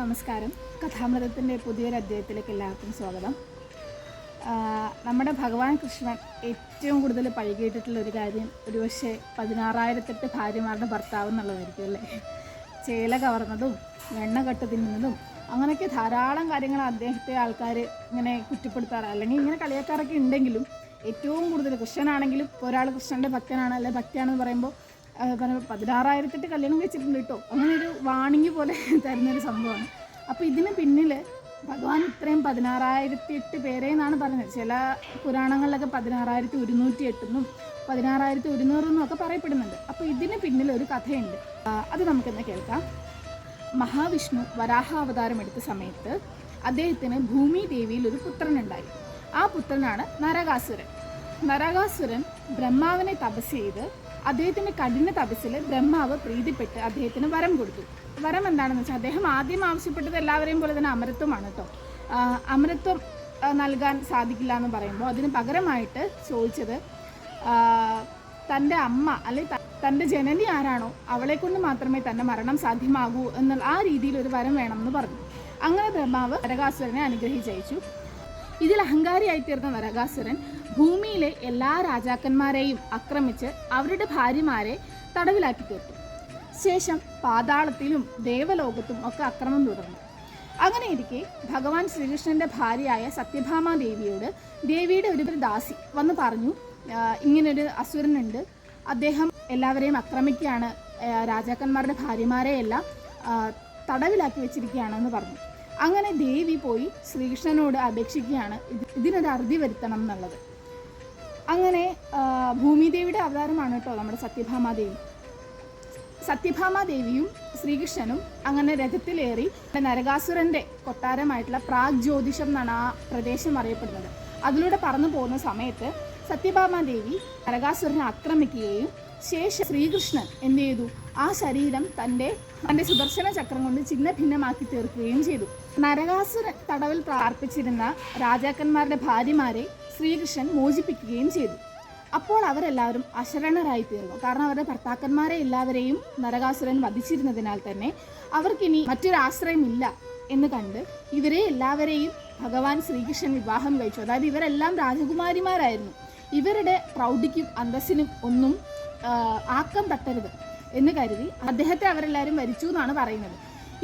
നമസ്കാരം. കഥാമൃതത്തിന്റെ പുതിയൊരു അധ്യായത്തിലേക്ക് എല്ലാവർക്കും സ്വാഗതം. നമ്മുടെ ഭഗവാൻ കൃഷ്ണൻ ഏറ്റവും കൂടുതൽ പഴകിയിട്ടിട്ടുള്ള ഒരു കാര്യം ഒരുപക്ഷെ പതിനാറായിരത്തെട്ട് ഭാര്യമാരുടെ ഭർത്താവ് എന്നുള്ളതായിരിക്കും അല്ലേ? ചേല കവർന്നതും വെണ്ണ കട്ട് തിന്നുന്നതും അങ്ങനെയൊക്കെ ധാരാളം കാര്യങ്ങൾ അദ്ദേഹത്തെ ആൾക്കാർ ഇങ്ങനെ കുറ്റപ്പെടുത്താറ്. അല്ലെങ്കിൽ ഇങ്ങനെ കളിയാക്കാറൊക്കെ ഉണ്ടെങ്കിലും ഏറ്റവും കൂടുതൽ കൃഷ്ണനാണെങ്കിലും ഒരാൾ കൃഷ്ണന്റെ ഭക്തനാണ് അല്ലെങ്കിൽ ഭക്തിയാണെന്ന് പറയുമ്പോൾ പതിനാറായിരത്തെട്ട് കല്യാണം കഴിച്ചിട്ടുണ്ട് കേട്ടോ. അങ്ങനെ ഒരു വാണിംഗ് പോലെ തരുന്നൊരു സംഭവമാണ്. അപ്പോൾ ഇതിന് പിന്നിൽ ഭഗവാൻ ഇത്രയും പതിനാറായിരത്തി എട്ട് പേരെ എന്നാണ് പറഞ്ഞത്. ചില പുരാണങ്ങളിലൊക്കെ പതിനാറായിരത്തി ഒരുന്നൂറ്റി എട്ടെന്നും പതിനാറായിരത്തി ഒരുന്നൂറെന്നും ഒക്കെ പറയപ്പെടുന്നുണ്ട്. അപ്പോൾ ഇതിന് പിന്നിൽ ഒരു കഥയുണ്ട്. അത് നമുക്കിന്ന് കേൾക്കാം. മഹാവിഷ്ണു വരാഹ അവതാരം എടുത്ത സമയത്ത് അദ്ദേഹത്തിന് ഭൂമി ദേവിയിൽ ഒരു പുത്രനുണ്ടായി ആ പുത്രനാണ് നരകാസുരൻ. നരകാസുരൻ ബ്രഹ്മാവിനെ തപസ് ചെയ്ത് അദ്ദേഹത്തിന്റെ കഠിന തപസ്സിൽ ബ്രഹ്മാവ് പ്രീതിപ്പെട്ട് അദ്ദേഹത്തിന് വരം കൊടുത്തു. വരം എന്താണെന്ന് വെച്ചാൽ അദ്ദേഹം ആദ്യം ആവശ്യപ്പെട്ടത് എല്ലാവരെയും പോലെ തന്നെ അമരത്വമാണ് കേട്ടോ അമരത്വം നൽകാൻ സാധിക്കില്ല എന്ന് പറയുമ്പോൾ അതിന് പകരമായിട്ട് ചോദിച്ചത് തന്റെ അമ്മ അല്ലെങ്കിൽ തന്റെ ജനനി ആരാണോ അവളെ കൊണ്ട് മാത്രമേ തന്റെ മരണം സാധ്യമാകൂ എന്നുള്ള ആ രീതിയിൽ ഒരു വരം വേണമെന്ന് പറഞ്ഞു. അങ്ങനെ ബ്രഹ്മാവ് നരകാസുരനെ അനുഗ്രഹിച്ചയച്ചു ഇതിൽ അഹങ്കാരിയായി തീർന്ന നരകാസുരൻ ഭൂമിയിലെ എല്ലാ രാജാക്കന്മാരെയും ആക്രമിച്ച് അവരുടെ ഭാര്യമാരെ തടവിലാക്കി തീർത്തു. ശേഷം പാതാളത്തിലും ദേവലോകത്തും ഒക്കെ അക്രമം തുടർന്നു. അങ്ങനെ ഇരിക്കെ ഭഗവാൻ ശ്രീകൃഷ്ണന്റെ ഭാര്യയായ സത്യഭാമ ദേവിയോട് ദേവിയുടെ ഒരു ദാസി വന്ന് പറഞ്ഞു ഇങ്ങനൊരു അസുരനുണ്ട്. അദ്ദേഹം എല്ലാവരെയും ആക്രമിക്കുകയാണ്. രാജാക്കന്മാരുടെ ഭാര്യമാരെയെല്ലാം തടവിലാക്കി വെച്ചിരിക്കുകയാണെന്ന് പറഞ്ഞു. അങ്ങനെ ദേവി പോയി ശ്രീകൃഷ്ണനോട് അപേക്ഷിക്കുകയാണ്. ഇത് ഇതിനൊരു അറുതി വരുത്തണം എന്നുള്ളത്. അങ്ങനെ ഭൂമിദേവിയുടെ അവതാരമാണ് കേട്ടോ നമ്മുടെ സത്യഭാമാദേവി സത്യഭാമാദേവിയും ശ്രീകൃഷ്ണനും അങ്ങനെ രഥത്തിലേറി നരകാസുരന്റെ കൊട്ടാരമായിട്ടുള്ള പ്രാഗ് ജ്യോതിഷം എന്നാണ് ആ പ്രദേശം അറിയപ്പെടുന്നത്. അതിലൂടെ പറന്നു പോകുന്ന സമയത്ത് സത്യഭാമാദേവി നരകാസുരനെ ആക്രമിക്കുകയും ശേഷം ശ്രീകൃഷ്ണൻ എന്ത് ചെയ്തു? ആ ശരീരം തന്റെ തന്റെ സുദർശന ചക്രം കൊണ്ട് ചിഹ്ന ഭിന്നമാക്കി തീർക്കുകയും ചെയ്തു. നരകാസുര തടവിൽ പ്രാർത്ഥിച്ചിരുന്ന രാജാക്കന്മാരുടെ ഭാര്യമാരെ ശ്രീകൃഷ്ണൻ മോചിപ്പിക്കുകയും ചെയ്തു. അപ്പോൾ അവരെല്ലാവരും അശരണരായി തീർന്നു. കാരണം അവരുടെ ഭർത്താക്കന്മാരെ എല്ലാവരെയും നരകാസുരൻ വധിച്ചിരുന്നതിനാൽ തന്നെ അവർക്കിനി മറ്റൊരു ആശ്രയമില്ല എന്ന് കണ്ട് ഇവരെ എല്ലാവരെയും ഭഗവാൻ ശ്രീകൃഷ്ണൻ വിവാഹം കഴിച്ചു. അതായത് ഇവരെല്ലാം രാജകുമാരിമാരായിരുന്നു. ഇവരുടെ പ്രൗഢിക്കും അന്തസ്സിനും ഒന്നും ആക്കം തട്ടരുത്. എന്ന് കരുതി അദ്ദേഹത്തെ അവരെല്ലാവരും മരിച്ചു എന്നാണ് പറയുന്നത്.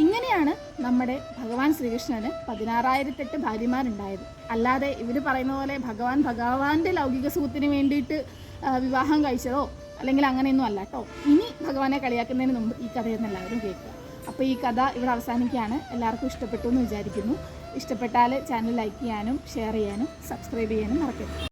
ഇങ്ങനെയാണ് നമ്മുടെ ഭഗവാൻ ശ്രീകൃഷ്ണന് പതിനാറായിരത്തെട്ട് ഭാര്യമാരുണ്ടായത്. അല്ലാതെ ഇവർ പറയുന്ന പോലെ ഭഗവാൻ ഭഗവാന്റെ ലൗകിക സുഖത്തിന് വേണ്ടിയിട്ട് വിവാഹം കഴിച്ചതോ അല്ലെങ്കിൽ അങ്ങനെയൊന്നും അല്ല കേട്ടോ ഇനി ഭഗവാനെ കളിയാക്കുന്നതിന് മുമ്പ് ഈ കഥയെന്ന് എല്ലാവരും കേൾക്കുക. അപ്പോൾ ഈ കഥ ഇവിടെ അവസാനിക്കുകയാണ്. എല്ലാവർക്കും ഇഷ്ടപ്പെട്ടു എന്ന് വിചാരിക്കുന്നു. ഇഷ്ടപ്പെട്ടാൽ ചാനൽ ലൈക്ക് ചെയ്യാനും ഷെയർ ചെയ്യാനും സബ്സ്ക്രൈബ് ചെയ്യാനും മറക്കരുത്.